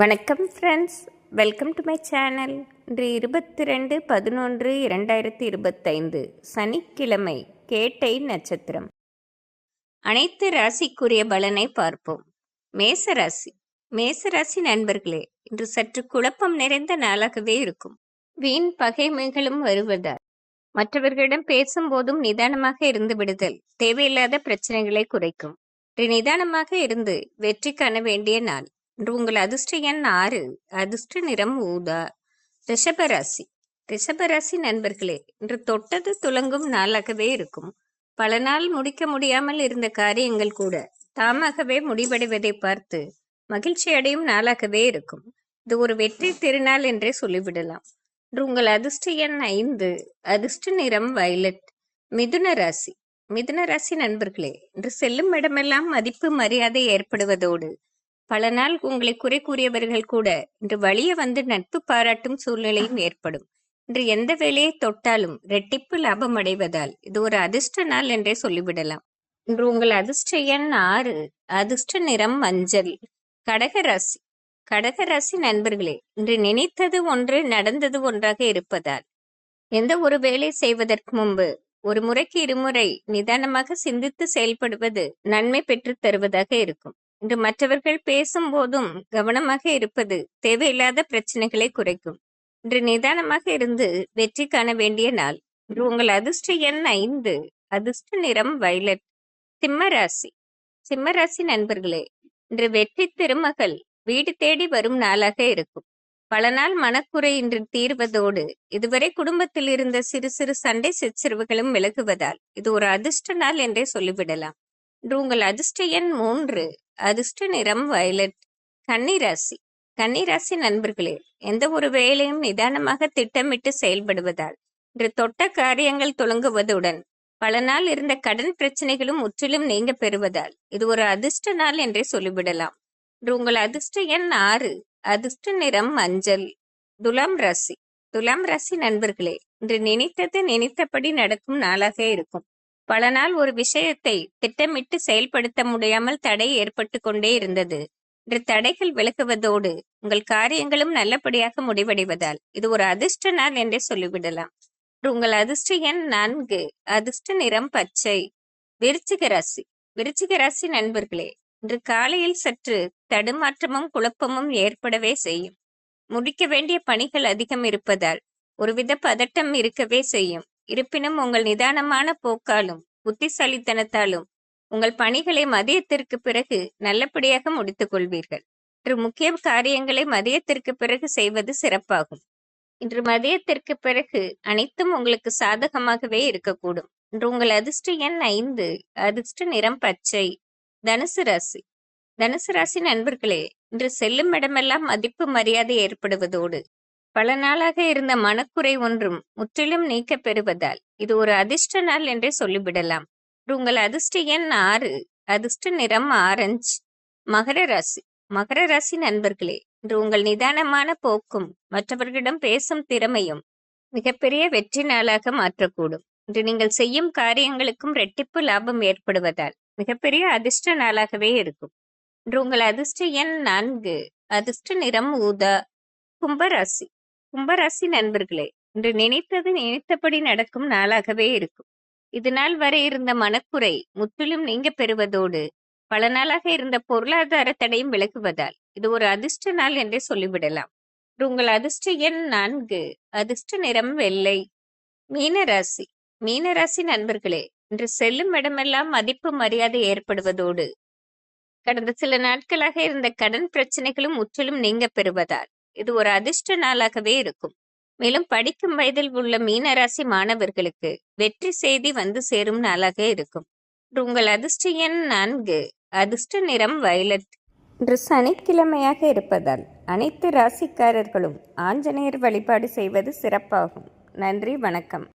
வணக்கம் friends welcome to my channel இன்று இருபத்தி ரெண்டு பதினொன்று இரண்டாயிரத்தி இருபத்தைந்து சனிக்கிழமை கேட்டை நட்சத்திரம். அனைத்து ராசிக்குரிய பலனை பார்ப்போம். மேசராசி மேசராசி நண்பர்களே இன்று சற்று குழப்பம் நிறைந்த நாளாகவே இருக்கும். வீண் பகைமைகளும் வருவதால். மற்றவர்களிடம் பேசும்போதும் நிதானமாக இருந்து விடுதல் தேவையில்லாத பிரச்சனைகளை குறைக்கும். நிதானமாக இருந்து வெற்றி காண வேண்டிய நாள். இன்று உங்கள் அதிர்ஷ்ட எண் ஆறு. அதிர்ஷ்ட நிறம் ஊதா. ரிஷபராசி ரிஷபராசி நண்பர்களே இன்று தொட்டது துலங்கும் நாளாகவே இருக்கும். பல நாள் முடிக்க முடியாமல் இருந்த காரியங்கள் கூட தாமாகவே முடிவடைவதை பார்த்து மகிழ்ச்சி அடையும் நாளாகவே இருக்கும். இது ஒரு வெற்றி திருநாள் என்றே சொல்லிவிடலாம். இன்று உங்கள் அதிர்ஷ்ட எண் ஐந்து. அதிர்ஷ்ட நிறம் வயலட். மிதுன ராசி. மிதுன ராசி நண்பர்களே இன்று செல்லும் இடமெல்லாம் மதிப்பு மரியாதை ஏற்படுவதோடு பல நாள் உங்களை குறை கூறியவர்கள் கூட இன்று வழிய வந்து நட்பு பாராட்டும் சூழ்நிலையும் ஏற்படும். இன்று எந்த வேலையை தொட்டாலும் ரெட்டிப்பு லாபம் அடைவதால் இது ஒரு அதிர்ஷ்ட நாள் என்றே சொல்லிவிடலாம். இன்று உங்கள் அதிர்ஷ்ட எண் ஆறு அதிர்ஷ்ட நிறம் மஞ்சள். கடகராசி கடகராசி நண்பர்களே இன்று நினைத்தது ஒன்று நடந்தது ஒன்றாக இருப்பதால் எந்த ஒரு வேலை செய்வதற்கு முன்பு ஒரு முறைக்கு இருமுறை நிதானமாக சிந்தித்து செயல்படுவது நன்மை பெற்றுத் தருவதாக இருக்கும். இன்று மற்றவர்கள் பேசும் போதும் கவனமாக இருப்பது தேவையில்லாத பிரச்சனைகளை குறைக்கும். இன்று நிதானமாக இருந்து வெற்றி காண வேண்டிய நாள். இன்று உங்கள் அதிர்ஷ்ட எண் ஐந்து. அதிர்ஷ்ட நிறம் வயலட். சிம்மராசி. சிம்மராசி நண்பர்களே இன்று வெற்றி திருமகள் வீடு தேடி வரும் நாளாக இருக்கும். பல நாள் மனக்குறை இன்று தீர்வதோடு இதுவரை குடும்பத்தில் இருந்த சிறு சிறு சண்டை சச்சரவுகளும் விலகுவதால் இது ஒரு அதிர்ஷ்ட நாள் என்றே சொல்லிவிடலாம். இன்று உங்கள் அதிர்ஷ்ட எண் மூன்று. அதிர்ஷ்ட நிறம் வயலட் கன்னிராசி. கன்னிராசி நண்பர்களே எந்த ஒரு வேலையும் நிதானமாக திட்டமிட்டு செயல்படுவதால் இன்று தொட்ட காரியங்கள் தொடங்குவதுடன் பல நாள் இருந்த கடன் பிரச்சனைகளும் முற்றிலும் நீங்க பெறுவதால் இது ஒரு அதிர்ஷ்ட நாள் என்றே சொல்லிவிடலாம். இன்று உங்கள் அதிர்ஷ்ட எண் ஆறு அதிர்ஷ்ட நிறம் மஞ்சள். துலாம் ராசி. துலாம் ராசி நண்பர்களே இன்று நினைத்தது நினைத்தபடி நடக்கும் நாளாக இருக்கும். பல நாள் ஒரு விஷயத்தை திட்டமிட்டு செயல்படுத்த முடியாமல் தடை ஏற்பட்டு கொண்டே இருந்தது. இன்று தடைகள் விலகுவதோடு உங்கள் காரியங்களும் நல்லபடியாக முடிவடைவதால் இது ஒரு அதிர்ஷ்ட நாள் என்றே சொல்லிவிடலாம். உங்கள் அதிர்ஷ்ட எண் நான்கு அதிர்ஷ்ட நிறம் பச்சை. விருச்சிக ராசி விருச்சிக ராசி நண்பர்களே இன்று காலையில் சற்று தடுமாற்றமும் குழப்பமும் ஏற்படவே செய்யும். முடிக்க வேண்டிய பணிகள் அதிகம் இருப்பதால் ஒருவித பதட்டம் இருக்கவே செய்யும். இருப்பினும் உங்கள் நிதானமான போக்காலும் புத்திசாலித்தனத்தாலும் உங்கள் பணிகளை மதியத்திற்கு பிறகு நல்லபடியாக முடித்துக் கொள்வீர்கள் இன்று முக்கிய காரியங்களை மதியத்திற்கு பிறகு செய்வது சிறப்பாகும். இன்று மதியத்திற்கு பிறகு அனைத்தும் உங்களுக்கு சாதகமாகவே இருக்கக்கூடும். இன்று உங்கள் அதிர்ஷ்ட எண் ஐந்து அதிர்ஷ்ட நிறம் பச்சை தனுசு ராசி. தனுசு ராசி நண்பர்களே இன்று செல்லும் இடமெல்லாம் மதிப்பு மரியாதை ஏற்படுவதோடு பல நாளாக இருந்த மனக்குறை ஒன்றும் முற்றிலும் நீக்கப் பெறுவதால் இது ஒரு அதிர்ஷ்ட நாள் என்றே சொல்லிவிடலாம். உங்கள் அதிர்ஷ்ட எண் ஆறு. அதிர்ஷ்ட நிறம் ஆரஞ்சு. மகர ராசி. மகர ராசி நண்பர்களே இன்று உங்கள் நிதானமான போக்கும் மற்றவர்களிடம் பேசும் திறமையும் மிகப்பெரிய வெற்றி நாளாக மாற்றக்கூடும். இன்று நீங்கள் செய்யும் காரியங்களுக்கும் ரெட்டிப்பு லாபம் ஏற்படுவதால் மிகப்பெரிய அதிர்ஷ்ட நாளாகவே இருக்கும். இன்று உங்கள் அதிர்ஷ்ட எண் நான்கு. அதிர்ஷ்ட நிறம் ஊதா. கும்பராசி கும்பராசி நண்பர்களே இன்று நினைத்தது நினைத்தபடி நடக்கும் நாளாகவே இருக்கும். இது நாள் வரை இருந்த மனக்குறை முற்றிலும் நீங்க பெறுவதோடு பல நாளாக இருந்த பொருளாதார தடையும் விலகுவதால் இது ஒரு அதிர்ஷ்ட நாள் என்றே சொல்லிவிடலாம். உங்கள் அதிர்ஷ்ட எண் நான்கு அதிர்ஷ்ட நிறம் வெள்ளை. மீனராசி மீனராசி நண்பர்களே இன்று செல்லும் இடமெல்லாம் மதிப்பு மரியாதை ஏற்படுவதோடு கடந்த சில நாட்களாக இருந்த கடன் பிரச்சனைகளும் முற்றிலும் நீங்க பெறுவதால் இது ஒரு அதிர்ஷ்ட நாளாகவே இருக்கும். மேலும் படிக்கும் வயதில் உள்ள மீனராசி மாணவர்களுக்கு வெற்றி செய்தி வந்து சேரும் நாளாக இருக்கும். உங்கள் அதிர்ஷ்ட எண் நான்கு அதிர்ஷ்ட நிறம் வயலட். இன்று சனிக்கிழமையாக இருப்பதால் அனைத்து ராசிக்காரர்களும் ஆஞ்சநேயர் வழிபாடு செய்வது சிறப்பாகும். நன்றி வணக்கம்.